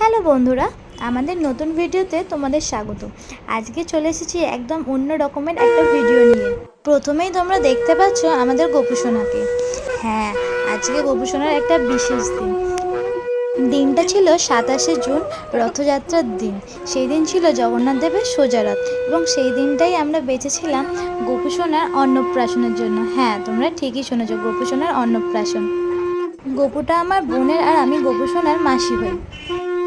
Hello বন্ধুরা, আমাদের নতুন ভিডিওতে তোমাদের স্বাগত। আজকে চলে এসেছি একদম অন্য রকমের একটা ভিডিও নিয়ে। প্রথমেই তোমরা দেখতে পাচ্ছ আমাদের গোপুসোনাকে হ্যাঁ আজকে গোপুসোনার একটা বিশেষ দিন। দিনটা ছিল সাতাশে জুন, রথযাত্রার দিন। সেই দিন ছিল জগন্নাথ দেবের সোজা রথ এবং সেই দিনটাই আমরা বেঁচেছিলাম গোপুসোনার অন্নপ্রাশনের জন্য। হ্যাঁ তোমরা ঠিকই শুনেছ গোপুসোনার অন্নপ্রাশন। গোপুটা আমার বোনের আর আমি গোপুসোনার মাসি হই।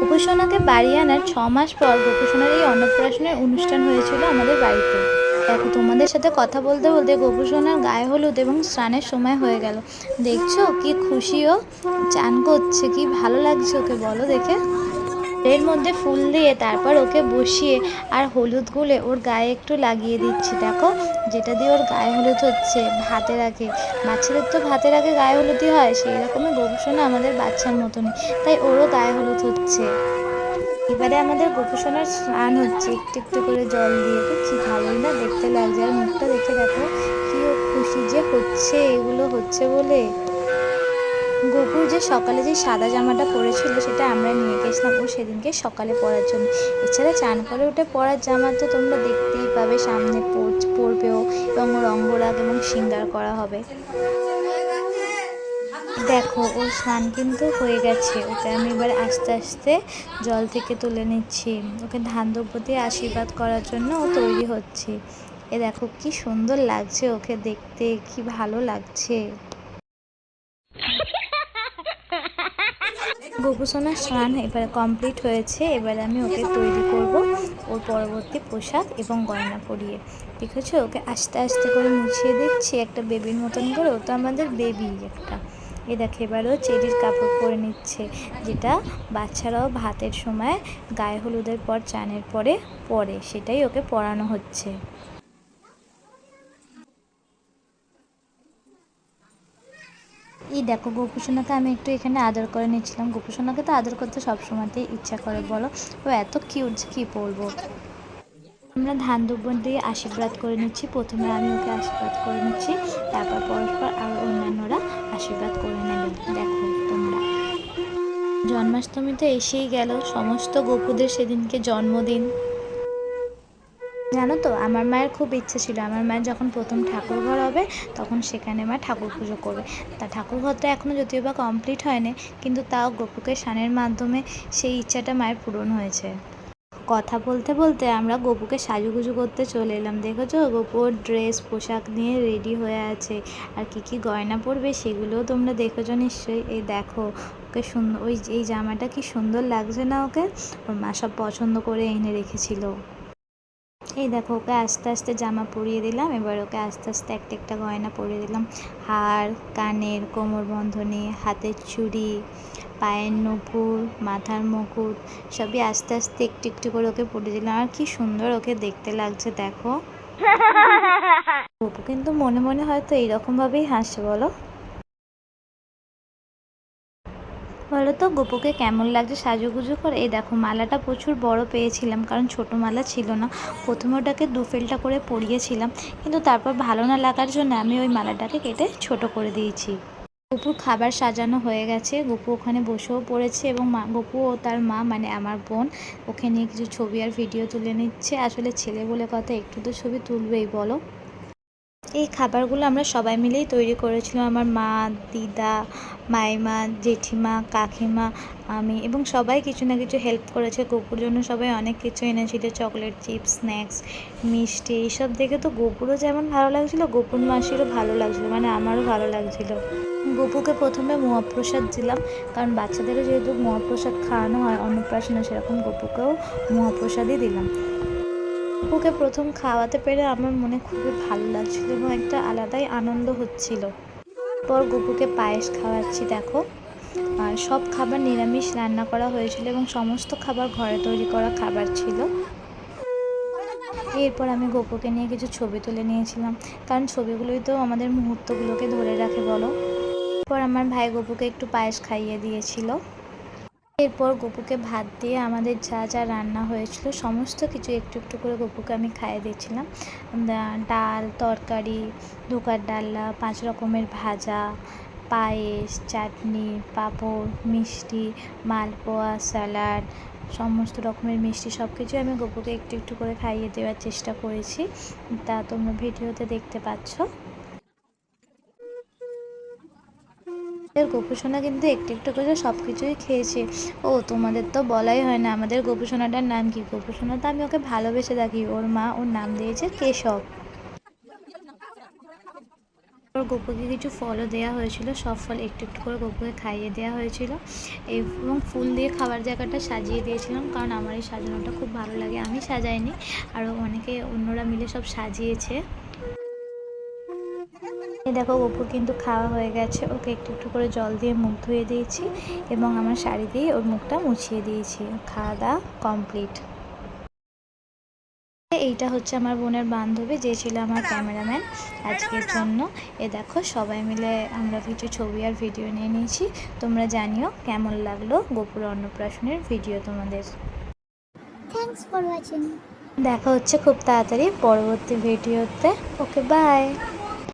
গোপুসোনাকে বাড়ি আনার ছ মাস পর গোপসোনার এই অন্নপ্রাশনের অনুষ্ঠান হয়েছিল আমাদের বাড়িতে। দেখো, তোমাদের সাথে কথা বলতে বলতে গোপসোনার গায়ে হলুদ এবং স্নানের সময় হয়ে গেল। দেখছ, কি খুশিও চান করছে, কি ভালো লাগছে ওকে, বলো দেখে। এর মধ্যে ফুল দিয়ে তারপর ওকে বসিয়ে আর হলুদ গুলে ওর গায়ে একটু লাগিয়ে দিচ্ছি। দেখো, যেটা দিয়ে ওর গায়ে হলুদ হচ্ছে, ভাতের আগে। বাচ্চাদের তো ভাতের আগে গায়ে হলুদই হয়, সেই রকমই গবেষণা আমাদের বাচ্চার মতনই। তাই ওরও গায়ে হলুদ হচ্ছে। এবারে আমাদের গোপুসোনার স্নান হচ্ছে, একটু একটু করে জল দিয়ে। কি ভালোই না দেখতে লাগছে, আর মুখটা দেখে দেখো, কি খুশি যে হচ্ছে, এগুলো হচ্ছে বলে। গোপুর যে সকালে যে সাদা জামাটা পরেছিল সেটা আমরা নিয়ে গেছিলাম ও সেদিনকে সকালে পরার জন্য। এছাড়া চান করে উঠে পরার জামা তো তোমরা দেখতেই পাবে, সামনে পর- পরবেও এবং রঙ্গরাগ এবং সিঙ্গার করা হবে। দেখো, ওর স্নান কিন্তু হয়ে গেছে। ওকে আমি এবার আস্তে আস্তে জল থেকে তুলে নিচ্ছি। ওকে ধান দ্রব্য দিয়ে আশীর্বাদ করার জন্য ও তৈরি হচ্ছে। এ দেখো, কি সুন্দর লাগছে ওকে দেখতে, কি ভালো লাগছে। গোপুসোনার স্নান এবার কমপ্লিট হয়েছে, এবার আমি ওকে তৈরি করব ওর পরবর্তী পোশাক এবং গয়না পরিয়ে। ঠিক আছে ওকে আস্তে আস্তে করে মুছিয়ে দিচ্ছি, একটা বেবির মতন করে। ও তো আমাদের বেবি একটা। এ দেখে এবারও চেরির কাপড় পরে নিচ্ছে, যেটা বাচ্চারাও ভাতের সময় গায়ে হলুদের পর চানের পরে পরে, সেটাই ওকে পরানো হচ্ছে। এই দেখো, গোপুসোনাকে আমি একটু এখানে আদর করে নিচ্ছিলাম গোপুসোনাকে তো আদর করতে সবসময়তেই ইচ্ছা করে, বলো? ও এত কিউট কী বলব? আমরা ধান দুব্ব দিয়ে আশীর্বাদ করে নিচ্ছি। প্রথমে আমি ওকে আশীর্বাদ করে নিচ্ছি, তারপর পরস্পর আর অন্যান্যরা আশীর্বাদ করে নেবে। দেখো তোমরা। জন্মাষ্টমী তো এসেই গেল, সমস্ত গোপুদের সেদিনকে জন্মদিন। জানো তো, আমার মায়ের খুব ইচ্ছে ছিল। আমার মায়ের যখন প্রথম ঠাকুর ঘর হবে, তখন সেখানে মা ঠাকুর পুজো করবে। তা ঠাকুর ঘরটা এখনও যদিও বা কমপ্লিট হয়নি, কিন্তু তাও গোপুকে স্নানের মাধ্যমে সেই ইচ্ছাটা মায়ের পূরণ হয়েছে। কথা বলতে বলতে আমরা গপুকে সাজুগুজু করতে চলে এলাম। দেখেছ? গপু ওর ড্রেস পোশাক নিয়ে রেডি হয়ে আছে। আর কি কি গয়না পরবে সেগুলোও তোমরা দেখেছ নিশ্চয়ই। এই দেখো, ওকে সুন্দর, ওই এই জামাটা কি সুন্দর লাগছে না ওকে? ওর মা সব পছন্দ করে এনে রেখেছিল। এই দেখো ওকে আস্তে আস্তে জামা পরিয়ে দিলাম এবার ওকে আস্তে আস্তে একটা একটা গয়না পরিয়ে দিলাম। হার কানের কোমর বন্ধনী হাতের চুড়ি পায়ের নপুর মাথার মুকুট সবই আস্তে আস্তে একটু একটু করে ওকে পরিয়ে দিলাম। আর কি সুন্দর ওকে দেখতে লাগছে দেখো। কিন্তু মনে মনে হয়তো এইরকমভাবেই হাসছে বলো। বলো তো গোপুকে কেমন লাগছে সাজুগুজু করে? এই দেখো, মালাটা প্রচুর বড় পেয়েছিলাম, কারণ ছোট মালা ছিল না। প্রথমে ওটাকে দু ফেলটা করে পরিয়েছিলাম, কিন্তু তারপর ভালো না লাগার জন্য আমি ওই মালাটাকে কেটে ছোট করে দিয়েছি। গপুর খাবার সাজানো হয়ে গেছে। গপু ওখানে বসেও পড়েছে এবং মা, গপু ও তার মা মানে আমার বোন, ওকে নিয়ে কিছু ছবি আর ভিডিও তুলে নিচ্ছে। আসলে ছেলে বলে কথা, একটু তো ছবি তুলবেই, বলো। এই খাবারগুলো আমরা সবাই মিলেই তৈরি করেছিলাম। আমার মা, দিদা, মাইমা, জেঠিমা, কাকিমা, আমি এবং সবাই কিছু না কিছু হেল্প করেছে। গপুর জন্য সবাই অনেক কিছু এনেছিল চকলেট চিপস স্ন্যাক্স মিষ্টি, এইসব দেখে তো গপুরও যেমন ভালো লাগছিল গপুর মাসিরও ভালো লাগছিল মানে আমারও ভালো লাগছিল। গপুকে প্রথমে মহাপ্রসাদ দিলাম, কারণ বাচ্চাদেরও যেহেতু মহাপ্রসাদ খাওয়ানো হয়, অন্নপ্রাশনে, সেরকম গপুকেও মহাপ্রসাদই দিলাম। গপুকে প্রথম খাওয়াতে পেরে আমার মনে খুবই ভালো লাগছিল এবং একটা আলাদাই আনন্দ হচ্ছিল। পর গপুকে পায়েস খাওয়াচ্ছি, দেখো। আর সব খাবার নিরামিষ রান্না করা হয়েছিল এবং সমস্ত খাবার ঘরে তৈরি করা খাবার ছিল। এরপর আমি গোপুকে নিয়ে কিছু ছবি তুলে নিয়েছিলাম। কারণ ছবিগুলোই তো আমাদের মুহূর্তগুলোকে ধরে রাখে, বলো। এরপর আমার ভাই গপুকে একটু পায়েস খাইয়ে দিয়েছিল। এরপর গপুকে ভাত দিয়ে আমাদের যা যা রান্না হয়েছিল, সমস্ত কিছু একটু একটু করে গপুকে আমি খাইয়ে দিয়েছিলাম। ডাল, তরকারি, ধোকার ডাল্লা পাঁচ রকমের ভাজা, পায়েস, চাটনি, পাঁপড়, মিষ্টি, মালপোয়া, স্যালাড, সমস্ত রকমের মিষ্টি সব কিছুই আমি গপুকে একটু একটু করে খাইয়ে দেওয়ার চেষ্টা করেছি। তা তোমরা ভিডিওতে দেখতে পাচ্ছ। আমাদের গোপুসোনা কিন্তু একটু একটু করে সব কিছুই খেয়েছে। ও, তোমাদের তো বলাই হয় না, আমাদের গোপুসোনাটার নাম কি? গোপুসোনা তো আমি ওকে ভালোবেসে থাকি, ওর মা ওর নাম দিয়েছে কেশব। ওর গপুকে কিছু ফলও দেওয়া হয়েছিল, সব ফল একটু একটু করে গপুকে খাইয়ে দেওয়া হয়েছিল। এবং ফুল দিয়ে খাবার জায়গাটা সাজিয়ে দিয়েছিলাম, কারণ আমার এই সাজানোটা খুব ভালো লাগে, আমি সাজাইনি। আরও অনেকে অন্যরা মিলে সব সাজিয়েছে। দেখো গপু কিন্তু খাওয়া হয়ে গেছে। ওকে একটু একটু করে জল দিয়ে মুখ ধুয়ে দিয়েছি এবং আমার শাড়ি দিয়ে ওর মুখটা মুছিয়ে দিয়েছি। খাওয়া দাওয়া কমপ্লিট। এইটা হচ্ছে আমার বোনের বান্ধবী যে ছিল আমার ক্যামেরাম্যান আজকের জন্য। এ দেখো সবাই মিলে আমরা কিছু ছবি আর ভিডিও নিয়ে নিয়েছি। তোমরা জানিও কেমন লাগল গোপুর অন্নপ্রাশনের ভিডিও তোমাদের. দেখা হচ্ছে খুব তাড়াতাড়ি পরবর্তী ভিডিওতে। Okay bye